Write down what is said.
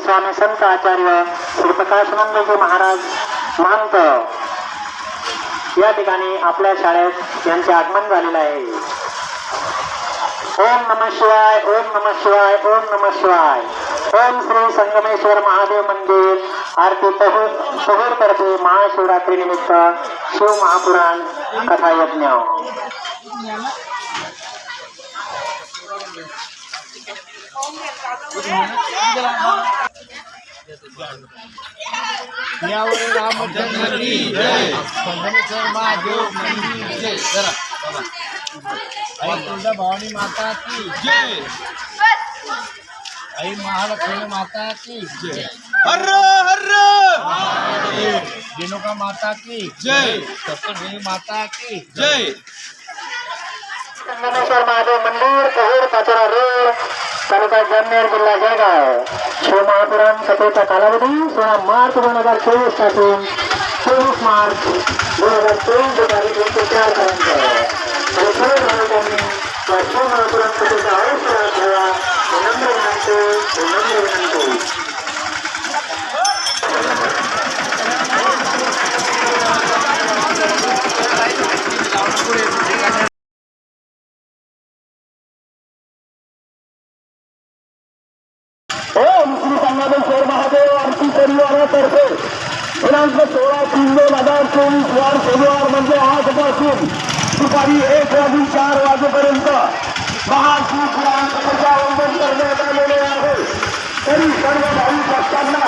स्वामी संत आचार्य श्री प्रकाशानंदजी महाराज महंत. या ठिकाणी आपल्या शाळेत यांचे आगमन झालेलं आहे. ओम नम शिवाय ओम नम शिवाय ओम नम शिवाय. ओम श्री संगमेश्वर महादेव मंदिर आरती पहूर पहूर महाशिवरात्री निमित्त शिव महापुराण कथा यज्ञ યાવર રામચંદ્રની જય સંગમેશ્વરમાં જો મંદિર છે જરા અહીં તુંડા ભવાની માતા કી જય. અહીં મહાલક્ષ્મી માતા કી જય. હર હર રેણુકા માતા કી જય સપ્તદેવી માતા કી જય સંગમેશ્વર મહાદેવ મંદિર કહીર પાછળ રોડ तालुका जामनेर जिल्हा जळगाव शिव महापुराण कथेचा कालावधी सोळा मार्च दोन हजार चोवीसपासून चोवीस मार्च दोन हजार चोवीस ते तारीख ते चार पर्यंत आणि सर्व भाविकांनी या शिव महापुराण अवश्य विनम्र विनंती हो, ओम श्री संगमेश्वर महादेव आरती परिवारातर्फे. दिनांक सोळा तीन दोन हजार चोवीस वार शनिवार म्हणजे आजपासून दुपारी एक वाजून चार वाजेपर्यंत महाशिवपुराण कथेचे करण्यात आलेले आहे. तरी सर्व भाविक भक्तांना